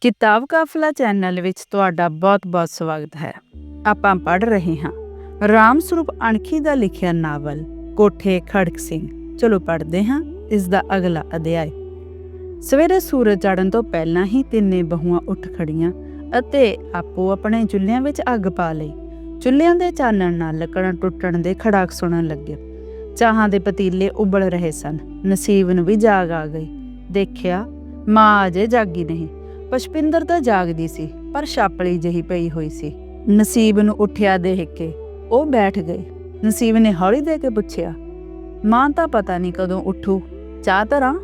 ਕਿਤਾਬ ਕਾਫਲਾ ਚੈਨਲ ਵਿੱਚ ਤੁਹਾਡਾ ਬਹੁਤ-ਬਹੁਤ ਸਵਾਗਤ ਹੈ। ਆਪਾਂ ਪੜ੍ਹ ਰਹੇ ਹਾਂ ਰਾਮ ਸਰੂਪ ਅਣਖੀ ਦਾ ਲਿਖਿਆ ਨਾਵਲ ਕੋਠੇ ਖੜਕ ਸਿੰਘ। ਚਲੋ ਪੜ੍ਹਦੇ ਹਾਂ ਇਸ ਦਾ ਅਗਲਾ ਅਧਿਆਇ। ਸਵੇਰੇ ਸੂਰਜ ਚੜ੍ਹਨ ਤੋਂ ਪਹਿਲਾਂ ਹੀ ਤਿੰਨੇ ਬਹੂਆਂ ਉੱਠ ਖੜੀਆਂ ਅਤੇ ਆਪੋ ਆਪਣੇ ਚੁੱਲ੍ਹਿਆਂ ਵਿੱਚ ਅੱਗ ਪਾ ਲਈ। ਚੁੱਲ੍ਹਿਆਂ ਦੇ ਚਾਨਣ ਨਾਲ ਲੱਕੜਾਂ ਟੁੱਟਣ ਦੇ ਖੜਾਕ ਸੁਣਨ ਲੱਗੇ। ਚਾਹਾਂ ਦੇ ਪਤੀਲੇ ਉਬਲ ਰਹੇ ਸਨ। ਨਸੀਬ ਨੂੰ ਵੀ ਜਾਗ ਆ ਗਈ। ਦੇਖਿਆ, ਮਾਂ ਅਜੇ ਜਾਗੀ ਨਹੀਂ। ਪਸ਼ਪਿੰਦਰ ਤਾਂ ਜਾਗਦੀ ਸੀ, ਪਰ ਛਾਪਲੀ ਜਹੀ ਪਈ ਹੋਈ ਸੀ। ਨਸੀਬ ਨੂੰ ਉੱਠਿਆ ਦੇਖ ਕੇ ਉਹ ਬੈਠ ਗਈ। ਨਸੀਬ ਨੇ ਹੌਲੀ ਦੇ ਕੇ ਪੁੱਛਿਆ, ਮਾਂ ਤਾਂ ਪਤਾ ਨਹੀਂ ਕਦੋਂ ਉੱਠੂ? ਚਾਹ ਧਰਾਂ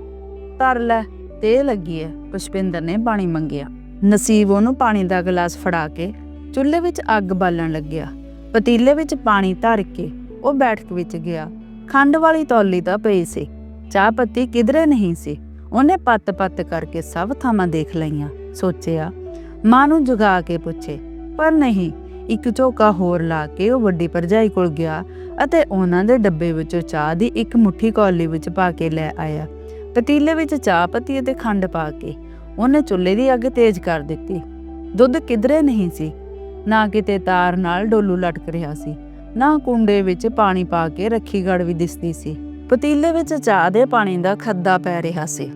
ਧਰ ਲੈ, ਤੇ ਲੱਗੀ ਐ। ਪੁਸ਼ਪਿੰਦਰ ਨੇ ਪਾਣੀ ਮੰਗਿਆ। ਨਸੀਬ ਉਹਨੂੰ ਪਾਣੀ ਦਾ ਗਲਾਸ ਫੜਾ ਕੇ ਚੁੱਲ੍ਹੇ ਵਿੱਚ ਅੱਗ ਬਾਲਣ ਲੱਗਿਆ। ਪਤੀਲੇ ਵਿੱਚ ਪਾਣੀ ਧਰ ਕੇ ਉਹ ਬੈਠਕ ਵਿੱਚ ਗਿਆ। ਖੰਡ ਵਾਲੀ ਤੌਲੀ ਤਾਂ ਪਈ ਸੀ। ਚਾਹ ਪੱਤੀ ਕਿਧਰੇ ਨਹੀਂ ਸੀ। ਉਹਨੇ ਪੱਤ-ਪੱਤ ਕਰਕੇ ਸਭ ਥਾਵਾਂ ਦੇਖ ਲਈਆਂ, ਸੋਚਿਆ, ਮਾਂ ਨੂੰ ਜਗਾ ਕੇ ਪੁੱਛੇ, ਪਰ ਨਹੀਂ, ਇੱਕ ਝੋਕਾ ਹੋਰ ਲਾ ਕੇ ਉਹ ਵੱਡੀ ਪਰਜਾਈ ਕੋਲ ਗਿਆ ਅਤੇ ਉਹਨਾਂ ਦੇ ਡੱਬੇ ਵਿੱਚੋਂ ਚਾਹ ਦੀ ਇੱਕ ਮੁੱਠੀ ਕੌਲੀ ਵਿੱਚ ਪਾ ਕੇ ਲੈ ਆਇਆ। ਪਤੀਲੇ ਵਿੱਚ ਚਾਹ ਪੱਤੀ ਅਤੇ ਖੰਡ ਪਾ ਕੇ ਉਹਨੇ ਚੁੱਲ੍ਹੇ ਦੀ ਅੱਗ ਤੇਜ਼ ਕਰ ਦਿੱਤੀ। ਦੁੱਧ ਕਿਧਰੇ ਨਹੀਂ ਸੀ, ਨਾ ਕਿਤੇ ਤਾਰ ਨਾਲ ਡੋਲੂ ਲਟਕ ਰਿਹਾ ਸੀ, ਨਾ ਕੁੰਡੇ ਵਿੱਚ ਪਾਣੀ ਪਾ ਕੇ ਰੱਖੀ ਗੜ ਵੀ ਦਿਸਦੀ ਸੀ। ਪਤੀਲੇ ਵਿੱਚ ਚਾਹ ਦੇ ਪਾਣੀ ਦਾ ਖੱਦਾ ਪੈ ਰਿਹਾ ਸੀ।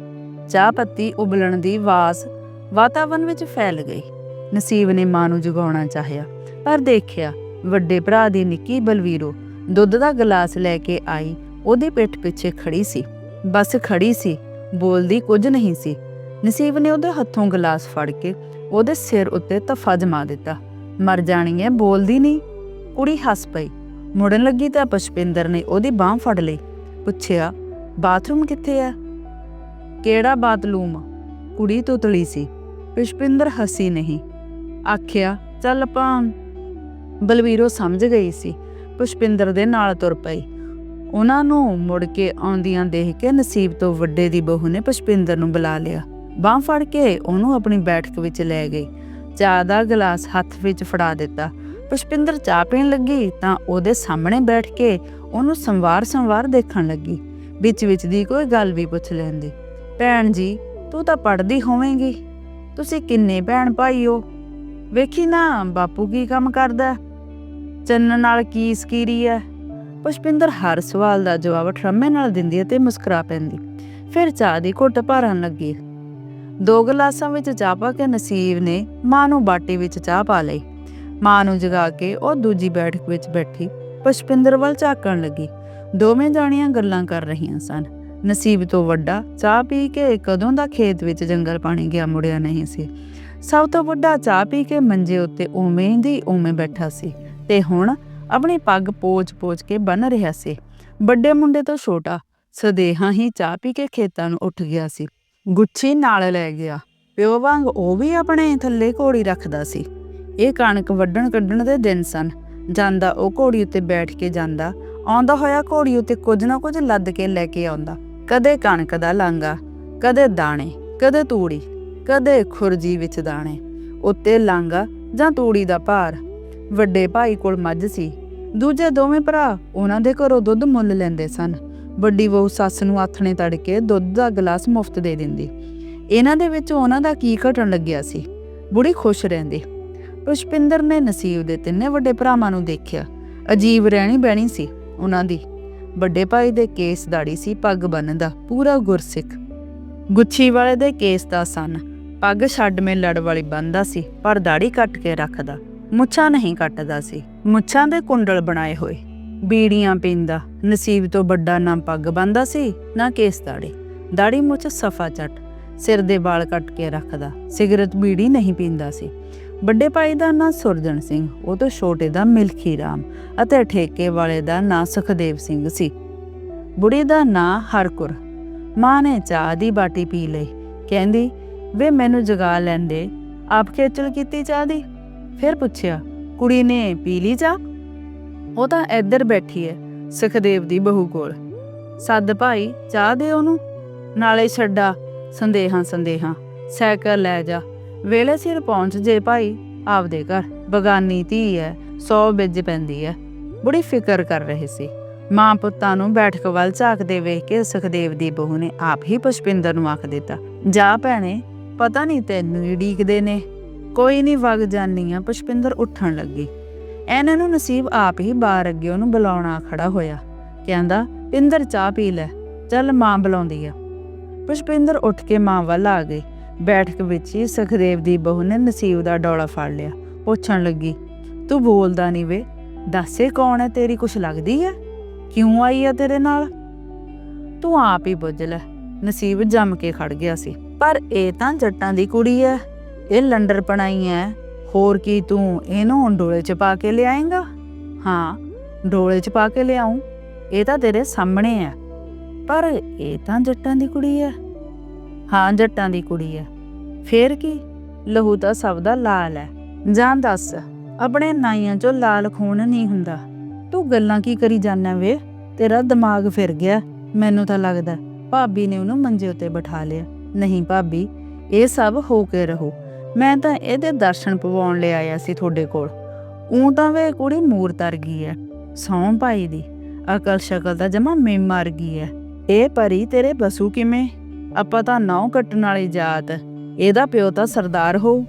ਚਾਹ ਪੱਤੀ ਉਬਲਣ ਦੀ ਵਾਸ ਵਾਤਾਵਰਣ ਵਿੱਚ ਫੈਲ ਗਈ। ਨਸੀਬ ਨੇ ਮਾਂ ਨੂੰ ਜਗਾਉਣਾ ਚਾਹਿਆ, ਪਰ ਦੇਖਿਆ ਵੱਡੇ ਭਰਾ ਦੀ ਨਿੱਕੀ ਬਲਵੀਰੋ ਦੁੱਧ ਦਾ ਗਲਾਸ ਲੈ ਕੇ ਆਈ, ਉਹਦੀ ਪਿੱਠ ਪਿੱਛੇ ਖੜੀ ਸੀ। ਬਸ ਖੜੀ ਸੀ, ਬੋਲਦੀ ਕੁਝ ਨਹੀਂ ਸੀ। ਨਸੀਬ ਨੇ ਉਹਦੇ ਹੱਥੋਂ ਗਲਾਸ ਫੜ ਕੇ ਉਹਦੇ ਸਿਰ ਉੱਤੇ ਤਫਾ ਜਮਾ ਦਿੱਤਾ। ਮਰ ਜਾਣੀ ਹੈ ਬੋਲਦੀ ਨਹੀਂ। ਕੁੜੀ ਹੱਸ ਪਈ। ਮੁੜਨ ਲੱਗੀ ਤਾਂ ਪਸ਼ਪਿੰਦਰ ਨੇ ਉਹਦੀ ਬਾਹ ਫੜ ਲਈ। ਪੁੱਛਿਆ, ਬਾਥਰੂਮ ਕਿੱਥੇ ਆ ਕਿਹੜਾ ਬਾਥਰੂਮ? ਕੁੜੀ ਤੁਤਲੀ ਸੀ। ਪੁਸ਼ਪਿੰਦਰ ਹੱਸੀ ਨਹੀਂ। ਆਖਿਆ, ਚੱਲ ਆਪਾਂ ਬਲਵੀਰੋ ਸਮਝ ਗਈ ਸੀ, ਪੁਸ਼ਪਿੰਦਰ ਦੇ ਨਾਲ ਤੁਰ ਪਈ। ਉਹਨਾਂ ਨੂੰ ਮੁੜ ਕੇ ਆਉਂਦੀਆਂ ਦੇਖ ਕੇ ਨਸੀਬ ਤੋਂ ਵੱਡੇ ਦੀ ਬਹੂ ਨੇ ਪੁਸ਼ਪਿੰਦਰ ਨੂੰ ਬੁਲਾ ਲਿਆ। ਬਾਹ ਫੜ ਕੇ ਉਹਨੂੰ ਆਪਣੀ ਬੈਠਕ ਵਿੱਚ ਲੈ ਗਈ। ਚਾਹ ਦਾ ਗਲਾਸ ਹੱਥ ਵਿੱਚ ਫੜਾ ਦਿੱਤਾ। ਪੁਸ਼ਪਿੰਦਰ ਚਾਹ ਪੀਣ ਲੱਗੀ ਤਾਂ ਉਹਦੇ ਸਾਹਮਣੇ ਬੈਠ ਕੇ ਉਹਨੂੰ ਸੰਵਾਰ-ਸੰਵਾਰ ਦੇਖਣ ਲੱਗੀ। ਵਿੱਚ ਵਿੱਚ ਦੀ ਕੋਈ ਗੱਲ ਵੀ ਪੁੱਛ ਲੈਂਦੀ। ਭੈਣ ਜੀ, ਤੂੰ ਤਾਂ ਪੜਦੀ ਹੋਵੇਂਗੀ। ਤੁਸੀਂ ਕਿੰਨੇ ਭੈਣ ਭਾਈ ਹੋ? ਵੇਖੀ ਨਾ, ਬਾਪੂ ਕੀ ਕੰਮ ਕਰਦਾ ਚੰਨ ਨਾਲ ਕੀ ਸਕੀਰੀ ਹੈ? ਪੁਸ਼ਪਿੰਦਰ ਹਰ ਸਵਾਲ ਦਾ ਜਵਾਬ ਠਰਮੇ ਨਾਲ ਦਿੰਦੀ ਤੇ ਮੁਸਕਰਾ ਪੈਂਦੀ। ਫਿਰ ਚਾਹ ਦੀ ਘੁੱਟ ਭਰਨ ਲੱਗੀ। ਦੋ ਗਲਾਸਾਂ ਵਿੱਚ ਚਾਹ ਪਾ ਕੇ ਨਸੀਬ ਨੇ ਮਾਂ ਨੂੰ ਬਾਟੀ ਵਿੱਚ ਚਾਹ ਪਾ ਲਈ। ਮਾਂ ਨੂੰ ਜਗਾ ਕੇ ਉਹ ਦੂਜੀ ਬੈਠਕ ਵਿੱਚ ਬੈਠੀ। ਪੁਸ਼ਪਿੰਦਰ ਵੱਲ ਝਾਕਣ ਲੱਗੀ। ਦੋਵੇਂ ਜਾਣੀਆਂ ਗੱਲਾਂ ਕਰ ਰਹੀਆਂ ਸਨ। ਨਸੀਬ ਤੋਂ ਵੱਡਾ ਚਾਹ ਪੀ ਕੇ ਕਦੋਂ ਦਾ ਖੇਤ ਵਿੱਚ ਜੰਗਲ ਪਾਣੀ ਗਿਆ ਮੁੜਿਆ ਨਹੀਂ ਸੀ। ਸਭ ਤੋਂ ਵੱਡਾ ਚਾਹ ਪੀ ਕੇ ਮੰਜੇ ਉੱਤੇ ਉਵੇਂ ਦੀ ਉਵੇਂ ਬੈਠਾ ਸੀ ਤੇ ਹੁਣ ਆਪਣੀ ਪੱਗ ਪੋਚ-ਪੋਚ ਕੇ ਬੰਨ ਰਿਹਾ ਸੀ। ਵੱਡੇ ਮੁੰਡੇ ਤੋਂ ਛੋਟਾ, ਸਦੇਹਾ ਹੀ ਚਾਹ ਪੀ ਕੇ ਖੇਤਾਂ ਨੂੰ ਉੱਠ ਗਿਆ ਸੀ। ਗੁੱਛੀ ਨਾਲ ਲੈ ਗਿਆ। ਪਿਓ ਵਾਂਗ ਉਹ ਵੀ ਆਪਣੇ ਥੱਲੇ ਘੋੜੀ ਰੱਖਦਾ ਸੀ। ਇਹ ਕਣਕ ਵੱਢਣ ਕੱਢਣ ਦੇ ਦਿਨ ਸਨ। ਜਾਂਦਾ, ਉਹ ਘੋੜੀ ਉੱਤੇ ਬੈਠ ਕੇ ਜਾਂਦਾ, ਆਉਂਦਾ ਹੋਇਆ ਘੋੜੀ ਉੱਤੇ ਕੁਝ ਨਾ ਕੁਝ ਲੱਦ ਕੇ ਲੈ ਕੇ ਆਉਂਦਾ। ਕਦੇ ਕਣਕ ਦਾ ਲਾਂਗਾ ਕਦੇ ਦਾਣੇ, ਕਦੇ ਤੂੜੀ, ਕਦੇ ਖੁਰਜੀ ਵਿੱਚ ਦਾਣੇ, ਉੱਤੇ ਲਾਂਗਾ ਜਾਂ ਤੂੜੀ ਦਾ ਭਾਰ। ਵੱਡੇ ਭਾਈ ਕੋਲ ਮੱਝ ਸੀ। ਦੂਜੇ ਦੋਵੇਂ ਭਰਾ ਉਹਨਾਂ ਦੇ ਘਰੋਂ ਦੁੱਧ ਮੁੱਲ ਲੈਂਦੇ ਸਨ। ਵੱਡੀ ਬਹੂ ਸੱਸ ਨੂੰ ਆਥਣੇ ਤੜਕੇ ਦੁੱਧ ਦਾ ਗਲਾਸ ਮੁਫਤ ਦੇ ਦਿੰਦੀ। ਇਹਨਾਂ ਦੇ ਵਿੱਚ ਉਹਨਾਂ ਦਾ ਕੀ ਘਟਣ ਲੱਗਿਆ ਸੀ? ਬੁੜੀ ਖੁਸ਼ ਰਹਿੰਦੀ। ਪੁਸ਼ਪਿੰਦਰ ਨੇ ਨਸੀਬ ਦੇ ਤਿੰਨੇ ਵੱਡੇ ਭਰਾਵਾਂ ਨੂੰ ਦੇਖਿਆ। ਅਜੀਬ ਰਹਿਣੀ ਬਹਿਣੀ ਸੀ ਉਹਨਾਂ ਦੀ। ਵੱਡੇ ਭਾਈ ਦੇ ਕੇਸ ਦਾੜੀ ਸੀ ਪੱਗ ਬੰਨਦਾ ਪੂਰਾ ਗੁਰਸਿੱਖ। ਗੁੱਛੀ ਵਾਲੇ ਦੇ ਕੇਸ ਦਾ ਸਨ। ਪੱਗ ਛੱਡ ਮੇ ਲੜ ਵਾਲੀ ਬੰਦਾ ਸੀ, ਪਰ ਦਾੜੀ ਕੱਟ ਕੇ ਰੱਖਦਾ। ਮੁੱਛਾਂ ਨਹੀਂ ਕੱਟਦਾ ਸੀ। ਮੁੱਛਾਂ ਦੇ ਕੁੰਡਲ ਬਣਾਏ ਹੋਏ। ਬੀੜੀਆਂ ਪੀਂਦਾ। ਨਸੀਬ ਤੋਂ ਵੱਡਾ ਨਾ ਪੱਗ ਬੰਦਾ ਸੀ, ਨਾ ਕੇਸ ਦਾੜੀ। ਦਾੜੀ ਮੁੱਛ ਸਫਾ ਚੱਟ। ਸਿਰ ਦੇ ਵਾਲ ਕੱਟ ਕੇ ਰੱਖਦਾ। ਸਿਗਰਟ ਬੀੜੀ ਨਹੀਂ ਪੀਂਦਾ ਸੀ। ਵੱਡੇ ਭਾਈ ਦਾ ਨਾਂ ਸੁਰਜਣ ਸਿੰਘ, ਉਹ ਤੋਂ ਛੋਟੇ ਦਾ ਮਿਲਖੀ ਰਾਮ ਅਤੇ ਠੇਕੇ ਵਾਲੇ ਦਾ ਨਾਂ ਸੁਖਦੇਵ ਸਿੰਘ ਸੀ। ਬੁੜੀ ਦਾ ਨਾਂ ਹਰਕੁਰ। ਮਾਂ ਨੇ ਚਾਹ ਦੀ ਬਾਟੀ ਪੀ ਲਈ। ਕਹਿੰਦੀ, ਵੇ, ਮੈਨੂੰ ਜਗਾ ਲੈਂਦੇ। ਆਪ ਖੇਚਲ ਕੀਤੀ ਚਾਹ ਦੀ? ਫਿਰ ਪੁੱਛਿਆ, ਕੁੜੀ ਨੇ ਪੀ ਲਈ ਚਾਹ? ਉਹ ਤਾਂ ਇੱਧਰ ਬੈਠੀ ਹੈ ਸੁਖਦੇਵ ਦੀ ਬਹੂ ਕੋਲ। ਸੱਦ ਭਾਈ, ਚਾਹ ਦੇ ਉਹਨੂੰ। ਨਾਲੇ ਛੱਡਾ। ਸੰਦੇਹਾਂ ਸੰਦੇਹਾਂ। ਸਾਈਕਲ ਲੈ ਜਾ। ਵੇਲੇ ਸਿਰ ਪਹੁੰਚ ਜੇ ਭਾਈ, ਆਪਦੇ ਘਰ। ਬਗਾਨੀ ਧੀ ਐ, ਸੌ ਬਿੱਜ ਪੈਂਦੀ ਐ। ਬੜੀ ਫਿਕਰ ਕਰ ਰਹੇ ਸੀ। ਮਾਂ ਪੁੱਤਾਂ ਨੂੰ ਬੈਠਕ ਵੱਲ ਝਾਕਦੇ ਵੇਖ ਕੇ ਸੁਖਦੇਵ ਦੀ ਬਹੂ ਨੇ ਆਪ ਹੀ ਪੁਸ਼ਪਿੰਦਰ ਨੂੰ ਆਖ ਦਿੱਤਾ, ਜਾ ਭੈਣੇ, ਪਤਾ ਨਹੀਂ ਤੈਨੂੰ ਹੀ ਡੀਕਦੇ ਨੇ। ਕੋਈ ਨਹੀਂ, ਵਗ ਜਾਨੀ ਆ, ਪੁਸ਼ਪਿੰਦਰ ਉੱਠਣ ਲੱਗੀ। ਇਹਨਾਂ ਨੂੰ ਨਸੀਬ ਆਪ ਹੀ ਬਾਹਰ ਅੱਗੇ ਉਹਨੂੰ ਬੁਲਾਉਣਾ ਖੜਾ ਹੋਇਆ। ਕਹਿੰਦਾ, ਪਿੰਦਰ, ਚਾਹ ਪੀ ਲੈ। ਚੱਲ ਮਾਂ ਬੁਲਾਉਂਦੀ ਆ। ਪੁਸ਼ਪਿੰਦਰ ਉੱਠ ਕੇ ਮਾਂ ਵੱਲ ਆ ਗਈ। ਬੈਠਕ ਵਿੱਚ ਹੀ ਸੁਖਦੇਵ ਦੀ ਬਹੂ ਨੇ ਨਸੀਬ ਦਾ ਡੋਲਾ ਫੜ ਲਿਆ। ਪੁੱਛਣ ਲੱਗੀ, ਤੂੰ ਬੋਲਦਾ ਨਹੀਂ ਵੇ। ਦੱਸੇ ਕੌਣ ਹੈ ਤੇਰੀ? ਕੁਛ ਲੱਗਦੀ ਹੈ? ਕਿਉਂ ਆਈ ਆ ਤੇਰੇ ਨਾਲ? ਤੂੰ ਆਪ ਹੀ ਬੁੱਝ ਲੈ। ਨਸੀਬ ਜੰਮ ਕੇ ਖੜ ਗਿਆ ਸੀ। ਪਰ ਇਹ ਤਾਂ ਜੱਟਾਂ ਦੀ ਕੁੜੀ ਹੈ। ਇਹ ਲੰਡਰ ਪਣਾਈ ਐ ਹੋਰ ਕੀ ਤੂੰ ਇਹਨੂੰ ਡੋਲੇ 'ਚ ਪਾ ਕੇ ਲਿਆਏਂਗਾ? ਹਾਂ, ਡੋਲੇ 'ਚ ਪਾ ਕੇ ਲਿਆਉਂ ਇਹ ਤਾਂ ਤੇਰੇ ਸਾਹਮਣੇ ਹੈ। ਪਰ ਇਹ ਤਾਂ ਜੱਟਾਂ ਦੀ ਕੁੜੀ ਹੈ। ਹਾਂ, ਜੱਟਾਂ ਦੀ ਕੁੜੀ ਐ। ਫੇਰ ਕੀ? ਲਹੂ ਤਾਂ ਸਭ ਦਾ ਲਾਲ ਐ। ਜਾਂ ਦੱਸ, ਆਪਣੇ ਨਾਈਆਂ 'ਚੋਂ ਲਾਲ ਖੂਨ ਨਹੀਂ ਹੁੰਦਾ। ਤੂੰ ਗੱਲਾਂ ਕੀ ਕਰੀ ਜਾਂਦਾ ਵੇ? ਤੇਰਾ ਦਿਮਾਗ ਫਿਰ ਗਿਆ। ਮੈਨੂੰ ਤਾਂ ਲੱਗਦਾ ਭਾਬੀ ਨੇ ਉਹਨੂੰ ਮੰਜੇ ਉੱਤੇ ਬਿਠਾ ਲਿਆ। ਨਹੀਂ ਭਾਬੀ, ਇਹ ਸਭ ਹੋ ਕੇ ਰਹੋ। ਮੈਂ ਤਾਂ ਇਹਦੇ ਦਰਸ਼ਨ ਪਵਾਉਣ ਲਈ ਆਇਆ ਸੀ ਤੁਹਾਡੇ ਕੋਲ। ਉਂ ਤਾਂ ਵੇ ਕੁੜੀ ਮੂਰ ਤਰ ਗਈ ਐ। ਸੌਂ ਭਾਈ ਦੀ। ਅਕਲ ਸ਼ਕਲ ਦਾ ਜਮਾ ਮੇ ਮਰ ਗਈ ਐ। ਇਹ ਪਰੀ ਤੇਰੇ ਬਸੂ ਕਿਵੇਂ? ਆਪਾਂ ਤਾਂ ਨੌ ਕੱਟਣ ਵਾਲੀ ਜਾਤ, ਇਹਦਾ ਪਿਓ ਤਾਂ ਸਰਦਾਰ ਹੋ।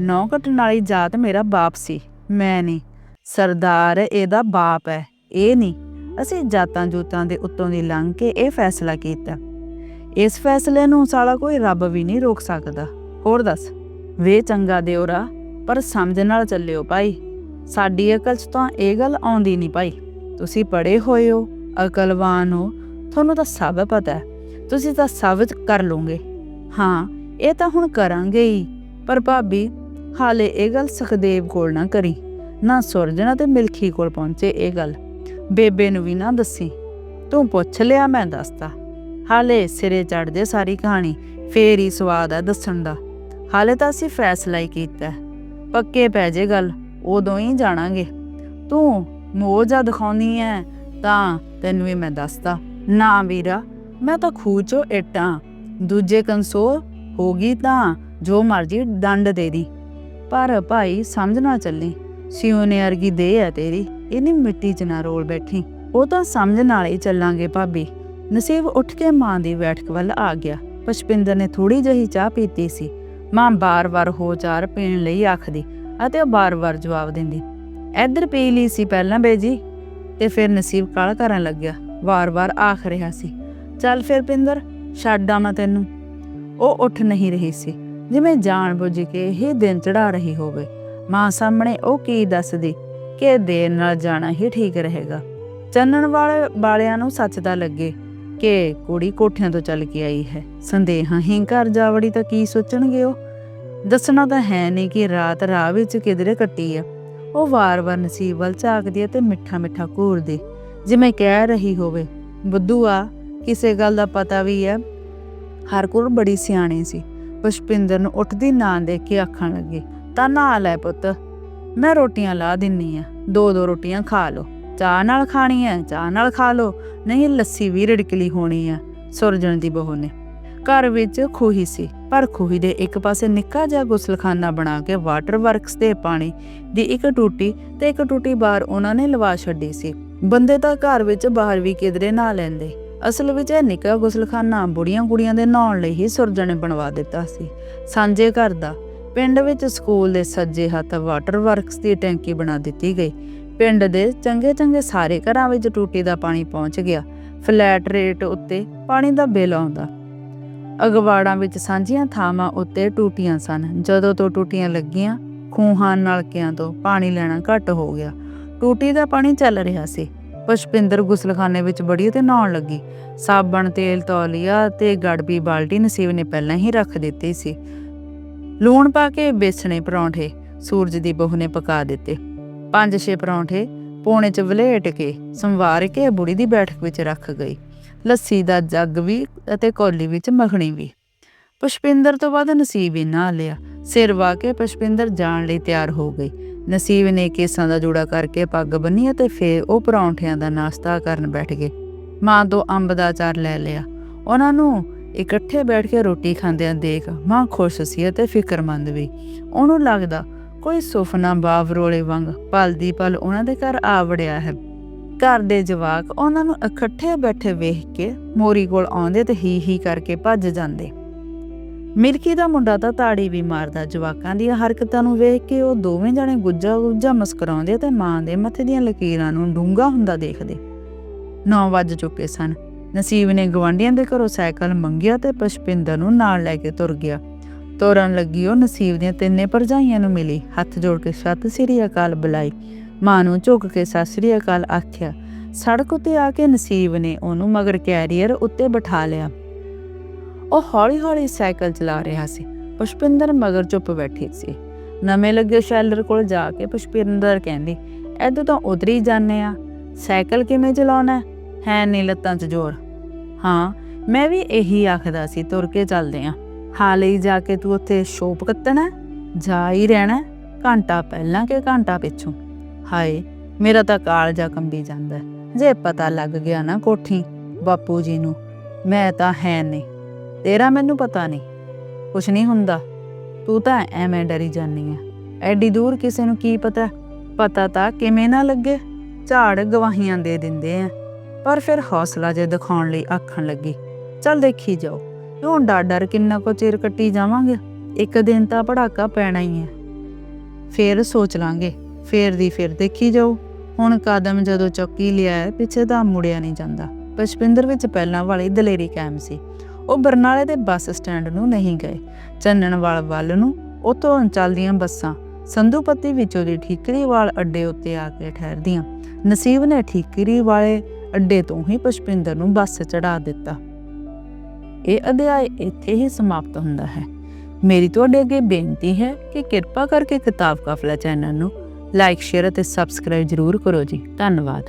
ਨੌ ਕੱਟਣ ਵਾਲੀ ਜਾਤ ਮੇਰਾ ਬਾਪ ਸੀ, ਮੈਂ ਨਹੀਂ। ਸਰਦਾਰ ਇਹਦਾ ਬਾਪ ਹੈ, ਇਹ ਨਹੀਂ। ਅਸੀਂ ਜਾਤਾਂ ਜੂਤਾਂ ਦੇ ਉੱਤੋਂ ਦੀ ਲੰਘ ਕੇ ਇਹ ਫੈਸਲਾ ਕੀਤਾ। ਇਸ ਫੈਸਲੇ ਨੂੰ ਸਾਲਾ ਕੋਈ ਰੱਬ ਵੀ ਨਹੀਂ ਰੋਕ ਸਕਦਾ। ਹੋਰ ਦੱਸ, ਵੇ ਚੰਗਾ ਦਿਓਰਾ, ਪਰ ਸਮਝ ਨਾਲ ਚੱਲਿਓ ਭਾਈ। ਸਾਡੀ ਅਕਲ 'ਚ ਤਾਂ ਇਹ ਗੱਲ ਆਉਂਦੀ ਨਹੀਂ ਭਾਈ। ਤੁਸੀਂ ਪੜੇ ਹੋਏ ਹੋ, ਅਕਲਵਾਨ ਹੋ, ਤੁਹਾਨੂੰ ਤਾਂ ਸਭ ਪਤਾ ਹੈ। ਤੁਸੀਂ ਤਾਂ ਸਭ ਕਰ ਲੋਗੇ ਹਾਂ, ਇਹ ਤਾਂ ਹੁਣ ਕਰਾਂਗੇ ਹੀ। ਪਰ ਭਾਬੀ, ਹਾਲੇ ਇਹ ਗੱਲ ਸੁਖਦੇਵ ਕੋਲ ਨਾ ਕਰੀ। ਨਾ ਸੁਰਜਣਾ ਤੇ ਮਿਲਖੀ ਕੋਲ ਪਹੁੰਚੇ ਇਹ ਗੱਲ। ਬੇਬੇ ਨੂੰ ਵੀ ਨਾ ਦੱਸੀ। ਤੂੰ ਪੁੱਛ ਲਿਆ ਮੈਂ ਦੱਸਦਾ ਹਾਲੇ ਸਿਰੇ ਚੜ ਜੇ ਸਾਰੀ ਕਹਾਣੀ, ਫੇਰ ਹੀ ਸਵਾਦ ਆ ਦੱਸਣ ਦਾ। ਹਾਲੇ ਤਾਂ ਅਸੀਂ ਫੈਸਲਾ ਹੀ ਕੀਤਾ। ਪੱਕੇ ਪੈ ਜੇ ਗੱਲ, ਉਦੋਂ ਹੀ ਜਾਣਾਂਗੇ। ਤੂੰ ਮੋਜਾ ਦਿਖਾਉਣੀ ਐ, ਤਾਂ ਤੈਨੂੰ ਵੀ ਮੈਂ ਦੱਸਦਾ ਨਾ ਵੀਰਾ ਮੈਂ ਤਾਂ ਖੂਹ ਚੋਂ ਇੱਟਾਂ, ਦੂਜੇ ਕੰਸੋਲ ਹੋ ਤਾਂ ਜੋ ਮਰਜ਼ੀ ਦੰਡ ਦੇ ਦੀ। ਪਰ ਭਾਈ ਸਮਝ ਨਾ ਚੱਲੀ, ਸਿਉਨੇ ਵਰਗੀ ਦੇ ਹੈ ਤੇਰੀ ਇਹਨੀ ਮਿੱਟੀ 'ਚ ਨਾ ਰੋਲ ਬੈਠੀ। ਉਹ ਤਾਂ ਸਮਝ ਨਾਲ ਹੀ ਚੱਲਾਂਗੇ ਭਾਬੀ। ਨਸੀਬ ਉੱਠ ਕੇ ਮਾਂ ਦੀ ਬੈਠਕ ਵੱਲ ਆ ਗਿਆ। ਪੁਸ਼ਪਿੰਦਰ ਨੇ ਥੋੜੀ ਜਿਹੀ ਚਾਹ ਪੀਤੀ ਸੀ। ਮਾਂ ਬਾਰ-ਬਾਰ ਹੋ ਚਾਰ ਪੀਣ ਲਈ ਆਖਦੀ ਅਤੇ ਉਹ ਬਾਰ-ਬਾਰ ਜਵਾਬ ਦਿੰਦੀ, ਇੱਧਰ ਪੀ ਲਈ ਸੀ ਪਹਿਲਾਂ ਬੇਜੀ? ਤੇ ਫਿਰ ਨਸੀਬ ਕਾਲ ਕਰਨ ਲੱਗਿਆ। ਵਾਰ-ਵਾਰ ਆਖ ਰਿਹਾ ਸੀ ਚੱਲ ਫਿਰ ਪਿੰਦਰ, ਛੱਡ ਆਵਾਂ ਤੈਨੂੰ। ਉਹ ਉੱਠ ਨਹੀਂ ਰਹੀ ਸੀ। ਜਿਵੇਂ ਜਾਣ ਬੁੱਝ ਕੇ ਇਹ ਦਿਨ ਚੜਾ ਰਹੀ ਹੋਵੇ। ਮਾਂ ਸਾਹਮਣੇ ਉਹ ਕੀ ਦੱਸਦੀ ਕਿ ਦੇਰ ਨਾਲ ਜਾਣਾ ਹੀ ਠੀਕ ਰਹੇਗਾ। ਚੰਨਣ ਵਾਲੇ ਵਾਲਿਆਂ ਨੂੰ ਸੱਚ ਦਾ ਲੱਗੇ ਕਿ ਕੁੜੀ ਕੋਠਿਆਂ ਤੋਂ ਚੱਲ ਕੇ ਆਈ ਹੈ। ਸੰਦੇਹਾਂ ਹੀ ਘਰ ਜਾਵੜੀ ਤਾਂ ਕੀ ਸੋਚਣਗੇ ਉਹ? ਦੱਸਣਾ ਤਾਂ ਹੈ ਨਹੀਂ ਕਿ ਰਾਤ ਰਾਹ ਵਿੱਚ ਕਿਧਰੇ ਕੱਟੀ ਆ। ਉਹ ਵਾਰ-ਵਾਰ ਨਸੀਬ ਵੱਲ ਝਾਕਦੀ ਹੈ ਤੇ ਮਿੱਠਾ-ਮਿੱਠਾ ਘੂਰਦੀ। ਜਿਵੇਂ ਕਹਿ ਰਹੀ ਹੋਵੇ, ਬੁੱਧੂਆ ਕਿਸੇ ਗੱਲ ਦਾ ਪਤਾ ਵੀ ਹੈ। ਹਰ ਕੋਲ ਬੜੀ ਸਿਆਣੀ ਸੀ। ਪੁਸ਼ਪਿੰਦਰ ਨੂੰ ਉੱਠਦੀ ਨਾ ਦੇਖ ਕੇ ਆਖਣ ਲੱਗੀ, ਤਾਂ ਨਾ ਲੈ ਪੁੱਤ। ਮੈਂ ਰੋਟੀਆਂ ਲਾ ਦਿੰਨੀ ਆ। ਦੋ ਦੋ ਰੋਟੀਆਂ ਖਾ ਲਓ। ਚਾਹ ਨਾਲ ਖਾਣੀ ਹੈ, ਚਾਹ ਨਾਲ ਖਾ ਲਓ। ਨਹੀਂ, ਲੱਸੀ ਵੀ ਰਿੜਕਲੀ ਹੋਣੀ ਆ। ਸੁਰਜਣ ਦੀ ਬਹੂ ਨੇ। ਘਰ ਵਿੱਚ ਖੂਹੀ ਸੀ, ਪਰ ਖੂਹੀ ਦੇ ਇੱਕ ਪਾਸੇ ਨਿੱਕਾ ਜਿਹਾ ਗੁਸਲਖਾਨਾ ਬਣਾ ਕੇ ਵਾਟਰ ਵਰਕਸ ਦੇ ਪਾਣੀ ਦੀ ਇੱਕ ਟੂਟੀ ਤੇ ਇੱਕ ਟੂਟੀ ਬਾਹਰ ਉਹਨਾਂ ਨੇ ਲਵਾ ਛੱਡੀ ਸੀ। ਬੰਦੇ ਤਾਂ ਘਰ ਵਿੱਚ ਬਾਹਰ ਵੀ ਕਿਧਰੇ ਨਾ ਲੈਂਦੇ। ਅਸਲ ਵਿੱਚ ਇਹ ਨਿੱਕਾ ਗੁਸਲਖਾਨਾ ਬੁੜੀਆਂ ਕੁੜੀਆਂ ਦੇ ਨਹਾਉਣ ਲਈ ਹੀ ਸੁਰਜਣ ਬਣਵਾ ਦਿੱਤਾ ਸੀ। ਸਾਂਝੇ ਘਰ ਦਾ, ਪਿੰਡ ਵਿੱਚ ਸਕੂਲ ਦੇ ਸੱਜੇ ਹੱਥ ਵਾਟਰ ਵਰਕਸ ਦੀ ਟੈਂਕੀ ਬਣਾ ਦਿੱਤੀ ਗਈ। ਪਿੰਡ ਦੇ ਚੰਗੇ ਚੰਗੇ ਸਾਰੇ ਘਰਾਂ ਵਿੱਚ ਟੂਟੀ ਦਾ ਪਾਣੀ ਪਹੁੰਚ ਗਿਆ। ਫਲੈਟ ਰੇਟ ਉੱਤੇ ਪਾਣੀ ਦਾ ਬਿੱਲ ਆਉਂਦਾ। ਅਗਵਾੜਾਂ ਵਿੱਚ ਸਾਂਝੀਆਂ ਥਾਵਾਂ ਉੱਤੇ ਟੂਟੀਆਂ ਸਨ। ਜਦੋਂ ਤੋਂ ਟੂਟੀਆਂ ਲੱਗੀਆਂ, ਖੂਹਾਂ ਨਲਕਿਆਂ ਤੋਂ ਪਾਣੀ ਲੈਣਾ ਘੱਟ ਹੋ ਗਿਆ। ਟੂਟੀ ਦਾ ਪਾਣੀ ਚੱਲ ਰਿਹਾ ਸੀ। ਪੁਸ਼ਪਿੰਦਰ ਗੁਸਲਖਾਨੇ ਵਿੱਚ ਬੜੀ ਤੇ ਨਹਾਉਣ ਲੱਗੀ। ਸਾਬਣ, ਤੇਲ ਤੌਲੀਆ ਤੇ ਗੜਬੀ ਬਾਲਟੀ ਨਸੀਬ ਨੇ ਪਹਿਲਾਂ ਹੀ ਰੱਖ ਦਿੱਤੀ ਸੀ। ਲੂਣ ਪਾ ਕੇ ਬੇਸਣੇ ਪਰੌਂਠੇ ਸੂਰਜ ਦੀ ਬਹੂ ਨੇ ਪਕਾ ਦਿੱਤੇ। ਪੰਜ ਛੇ ਪਰੌਂਠੇ ਪੌਣੇ ਚ ਵਲੇਟ ਕੇ ਸੰਵਾਰ ਕੇ ਬੁੜੀ ਦੀ ਬੈਠਕ ਵਿੱਚ ਰੱਖ ਗਈ। ਲੱਸੀ ਦਾ ਜੱਗ ਵੀ ਅਤੇ ਕੌਲੀ ਵਿੱਚ ਮੱਖਣੀ ਵੀ। ਪੁਸ਼ਪਿੰਦਰ ਤੋਂ ਬਾਅਦ ਨਸੀਬ ਹੀ ਨਾ ਲਿਆ। ਸਿਰ ਵਾ ਕੇ ਪੁਸ਼ਪਿੰਦਰ ਜਾਣ ਲਈ ਤਿਆਰ ਹੋ ਗਈ। ਨਸੀਬ ਨੇ ਕੇਸਾਂ ਦਾ ਜੂੜਾ ਕਰਕੇ ਪੱਗ ਬੰਨੀ ਅਤੇ ਫੇਰ ਉਹ ਪਰੌਂਠਿਆਂ ਦਾ ਨਾਸ਼ਤਾ ਕਰਨ ਬੈਠ ਗਏ। ਮਾਂ ਤੋਂ ਅੰਬ ਦਾ ਅਚਾਰ ਲੈ ਲਿਆ। ਉਹਨਾਂ ਨੂੰ ਇਕੱਠੇ ਬੈਠ ਕੇ ਰੋਟੀ ਖਾਂਦਿਆਂ ਦੇਖ ਮਾਂ ਖੁਸ਼ ਸੀ ਅਤੇ ਫਿਕਰਮੰਦ ਵੀ। ਉਹਨੂੰ ਲੱਗਦਾ ਕੋਈ ਸੁਫਨਾ ਬਾਵਰੋਲੇ ਵਾਂਗ ਪਲ ਦੀ ਪਲ ਉਹਨਾਂ ਦੇ ਘਰ ਆ ਵੜਿਆ ਹੈ। ਘਰ ਦੇ ਜਵਾਕ ਉਹਨਾਂ ਨੂੰ ਇਕੱਠੇ ਬੈਠੇ ਵੇਖ ਕੇ ਮੋਰੀ ਕੋਲ ਆਉਂਦੇ ਤੇ ਹੀ ਹੀ ਕਰਕੇ ਭੱਜ ਜਾਂਦੇ। ਮਿਲਕੀ ਦਾ ਮੁੰਡਾ ਤਾਂ ਤਾੜੀ ਵੀ ਮਾਰਦਾ। ਜਵਾਕਾਂ ਦੀਆਂ ਹਰਕਤਾਂ ਨੂੰ ਵੇਖ ਕੇ ਉਹ ਦੋਵੇਂ ਜਾਣੇ ਗੁੱਜਾ ਗੁੱਜਾ ਮੁਸਕਰਾਉਂਦੇ ਤੇ ਮਾਂ ਦੇ ਮੱਥੇ ਦੀਆਂ ਲਕੀਰਾਂ ਨੂੰ ਡੂੰਘਾ ਹੁੰਦਾ ਦੇਖਦੇ। 9 ਵੱਜ ਚੁੱਕੇ ਸਨ। ਨਸੀਬ ਨੇ ਗਵਾਂਢੀਆਂ ਦੇ ਘਰੋਂ ਸਾਈਕਲ ਮੰਗਿਆ ਤੇ ਪੁਸ਼ਪਿੰਦਰ ਨੂੰ ਨਾਲ ਲੈ ਕੇ ਤੁਰ ਗਿਆ। ਤੁਰਨ ਲੱਗੀ ਉਹ ਨਸੀਬ ਦੀਆਂ ਤਿੰਨੇ ਭਰਜਾਈਆਂ ਨੂੰ ਮਿਲੀ। ਹੱਥ ਜੋੜ ਕੇ, ਸਤਿ ਸ੍ਰੀ ਅਕਾਲ ਬੁਲਾਈ। ਮਾਂ ਨੂੰ ਝੁਕ ਕੇ, ਸਤਿ ਸ੍ਰੀ ਅਕਾਲ, ਆਖਿਆ। ਸੜਕ ਉੱਤੇ ਆ ਕੇ ਨਸੀਬ ਨੇ ਉਹਨੂੰ ਮਗਰ ਕੈਰੀਅਰ ਉੱਤੇ ਬਿਠਾ ਲਿਆ। ਉਹ ਹੌਲੀ-ਹੌਲੀ ਸਾਈਕਲ ਚਲਾ ਰਿਹਾ ਸੀ। ਪੁਸ਼ਪਿੰਦਰ ਮਗਰ ਚੁੱਪ ਬੈਠੀ ਸੀ। ਨਵੇਂ ਲੱਗੇ ਸ਼ੈਲਰ ਕੋਲ ਜਾ ਕੇ ਪੁਸ਼ਪਿੰਦਰ ਕਹਿੰਦੀ ਐਦੋਂ ਤਾਂ ਉਧਰ ਹੀ ਜਾਣੇ ਆ। ਸਾਈਕਲ ਕਿਵੇਂ ਚਲਾਉਣਾ? ਹੈ? ਹੈ ਨਹੀਂ ਲੱਤਾਂ 'ਚ ਜ਼ੋਰ। ਹਾਂ, ਮੈਂ ਵੀ ਇਹੀ ਆਖਦਾ ਸੀ, ਤੁਰ ਕੇ ਚੱਲਦੇ ਆ। ਹਾਲੇ ਹੀ ਜਾ ਕੇ ਤੂੰ ਉੱਥੇ ਸ਼ੋਪ ਕੱਤਣਾ? ਜਾ ਹੀ ਰਹਿਣਾ? ਘੰਟਾ ਪਹਿਲਾਂ ਕਿ ਘੰਟਾ ਪਿੱਛੋਂ? ਹਾਏ, ਮੇਰਾ ਤਾਂ ਕਾਲਜਾ ਕੰਬੀ ਜਾਂਦਾ। ਜੇ ਪਤਾ ਲੱਗ ਗਿਆ ਨਾ ਕੋਠੀ ਬਾਪੂ ਜੀ ਨੂੰ, ਮੈਂ ਤਾਂ ਹੈ ਨਹੀਂ ਤੇਰਾ ਮੈਨੂੰ ਪਤਾ ਨਹੀਂ। ਕੁਛ ਨਹੀਂ ਹੁੰਦਾ। ਤੂੰ ਤਾਂ ਐਵੇਂ ਡਰੀ ਜਾਨੀ ਆ ਐਡੀ ਦੂਰ ਕਿਸੇ ਨੂੰ ਕੀ ਪਤਾ? ਪਤਾ ਤਾਂ ਕਿਵੇਂ ਨਾ ਲੱਗੇ। ਝਾੜ ਗਵਾਹੀਆਂ ਦੇ ਦਿੰਦੇ ਆ ਪਰ ਫਿਰ ਹੌਸਲਾ ਜੇ ਦਿਖਾਉਣ ਲਈ ਆਖਣ ਲੱਗੀ, ਚੱਲ ਦੇਖੀ ਜਾਓ। ਕਿਉਂ ਡਰ ਡਰ ਕਿੰਨਾ ਕੋ ਚਿਰ ਕੱਟੀ ਜਾਵਾਂਗੇ? ਇੱਕ ਦਿਨ ਤਾਂ ਪੜਾਕਾ ਪੈਣਾ ਹੀ ਹੈ ਫੇਰ ਸੋਚ ਲਾਂਗੇ। ਫੇਰ ਦੀ ਫੇਰ ਦੇਖੀ ਜਾਓ ਹੁਣ ਕਦਮ ਜਦੋਂ ਚੁੱਕੀ ਲਿਆ, ਪਿੱਛੇ ਤਾਂ ਮੁੜਿਆ ਨਹੀਂ ਜਾਂਦਾ। ਪਸ਼ਪਿੰਦਰ ਵਿੱਚ ਪਹਿਲਾਂ ਵਾਲੀ ਦਲੇਰੀ ਕਾਇਮ ਸੀ। ਉਹ ਬਰਨਾਲੇ ਦੇ ਬੱਸ ਸਟੈਂਡ ਨੂੰ ਨਹੀਂ ਗਏ। ਚੰਨਣਵਾਲ ਵੱਲ ਨੂੰ ਉਤੋਂ ਚੱਲਦੀਆਂ ਬੱਸਾਂ ਸੰਧੂਪਤੀ ਵਿੱਚੋਂ ਦੀ ਠੀਕਰੀਵਾਲ ਅੱਡੇ ਉੱਤੇ ਆ ਕੇ ਠਹਿਰਦੀਆਂ। ਨਸੀਬ ਨੇ ਠੀਕਰੀ ਵਾਲੇ ਅੱਡੇ ਤੋਂ ਹੀ ਪੁਸ਼ਪਿੰਦਰ ਨੂੰ ਬੱਸ ਚੜਾ ਦਿੱਤਾ। ਇਹ ਅਧਿਆਇ ਇੱਥੇ ਹੀ ਸਮਾਪਤ ਹੁੰਦਾ ਹੈ। ਮੇਰੀ ਤੁਹਾਡੇ ਅੱਗੇ ਬੇਨਤੀ ਹੈ ਕਿ ਕਿਰਪਾ ਕਰਕੇ ਕਿਤਾਬ ਕਾਫਲਾ ਚੈਨਲ ਨੂੰ ਲਾਈਕ, ਸ਼ੇਅਰ ਅਤੇ ਸਬਸਕ੍ਰਾਈਬ ਜ਼ਰੂਰ ਕਰੋ ਜੀ। ਧੰਨਵਾਦ।